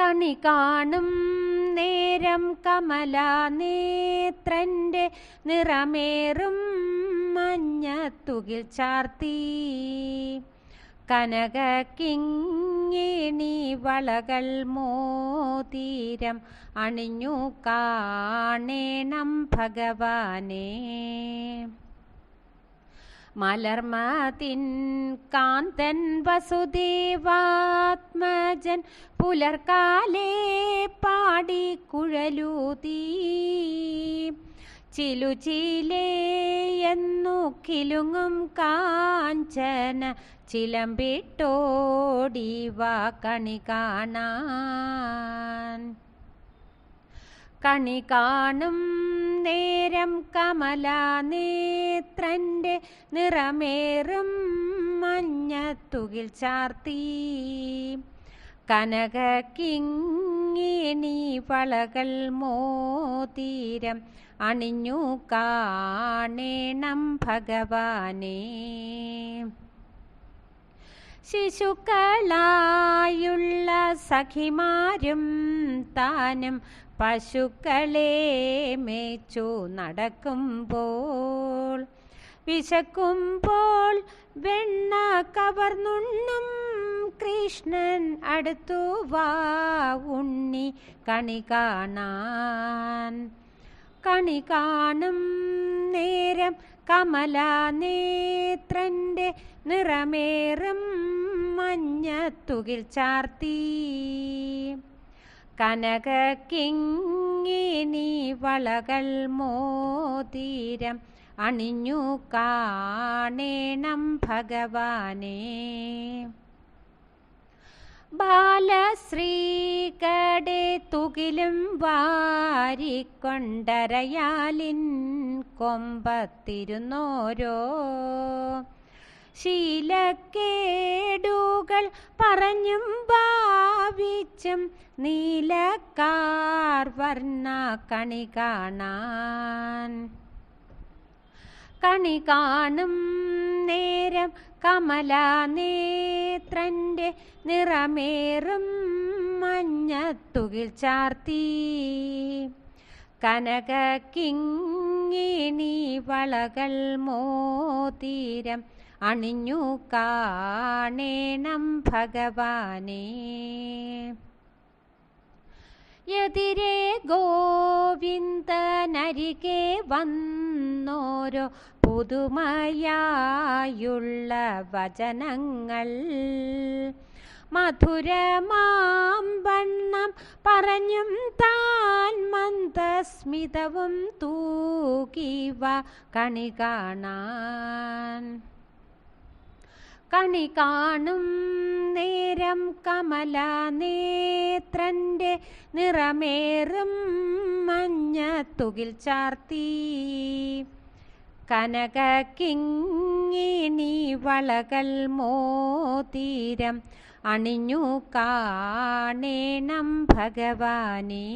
കണി കാണും നേരം കമല നേത്രന്റെ നിറമേറും മഞ്ഞത്തുകിൽ ചാർത്തി. കനക കിങ്ങിണി വളകൾ മോതീരം അണിഞ്ഞു കാണേണം ഭഗവാനെ. മലർമതിൻ കാന്തൻ വസുദേവാത്മജൻ പുലർക്കാലേ പാടി കുഴലൂതീ. ചിലുചിലേ എന്നു കിലുങ്ങും കാഞ്ചന ചിലമ്പിട്ടോടി വാ കണി കാണാൻ. കണി കാണും നേരം കമലാനേത്രന്റെ നിറമേറും മഞ്ഞത്തുകിൽ ചാർത്തി. കനക കിങ്ങിണി വളകൾ മോതീരം അണിഞ്ഞു കാണേണം ഭഗവാനെ. ശിശുക്കളായുള്ള സഖിമാരും താനും പശുക്കളെ മേച്ചു നടക്കുമ്പോൾ. വിശക്കുമ്പോൾ വെണ്ണ കവർന്നുണ്ണും കൃഷ്ണൻ അടുത്തു വാ ഉണ്ണി കണി കാണാൻ. കണി കാണും നേരം കമല നേത്രന്റെ നിറമേറും മഞ്ഞത്തുകിൽ ചാർത്തി. കനക കിങ്ങിനി വളകൾ മോതിരം അണിഞ്ഞു കാണേണം ഭഗവാനെ. ബാലശ്രീകടെ തുകിലും വാരിക്കൊണ്ടരയാലിൻ കൊമ്പത്തിരുന്നോരോ. ശീലക്കേടുകൾ പറഞ്ഞും ഭാവിച്ചും നീലക്കാർ വർണ കണി കാണാൻ. കണി കാണും നേരം കമല നേത്രന്റെ നിറമേറും മഞ്ഞത്തുകിൽ ചാർത്തി. കനക കിങ്ങിണി വളകൾ മോതിരം അണിഞ്ഞു കാണേണം ഭഗവാനെ. എതിരെ ഗോവിന്ദനരികെ വന്നോരോ പുതുമയായുള്ള വചനങ്ങൾ. മധുരമാം വണ്ണം പറഞ്ഞും താൻ മന്ദസ്മിതവും തൂകിവ കണി കാണാൻ. കണി കാണും നേരം കമല നേത്രന്റെ നിറമേറും തുകിൽ ചാർത്തി. കനക കിങ്ങിണി വളകൾ മോതീരം അണിഞ്ഞു കാണേണം ഭഗവാനേ.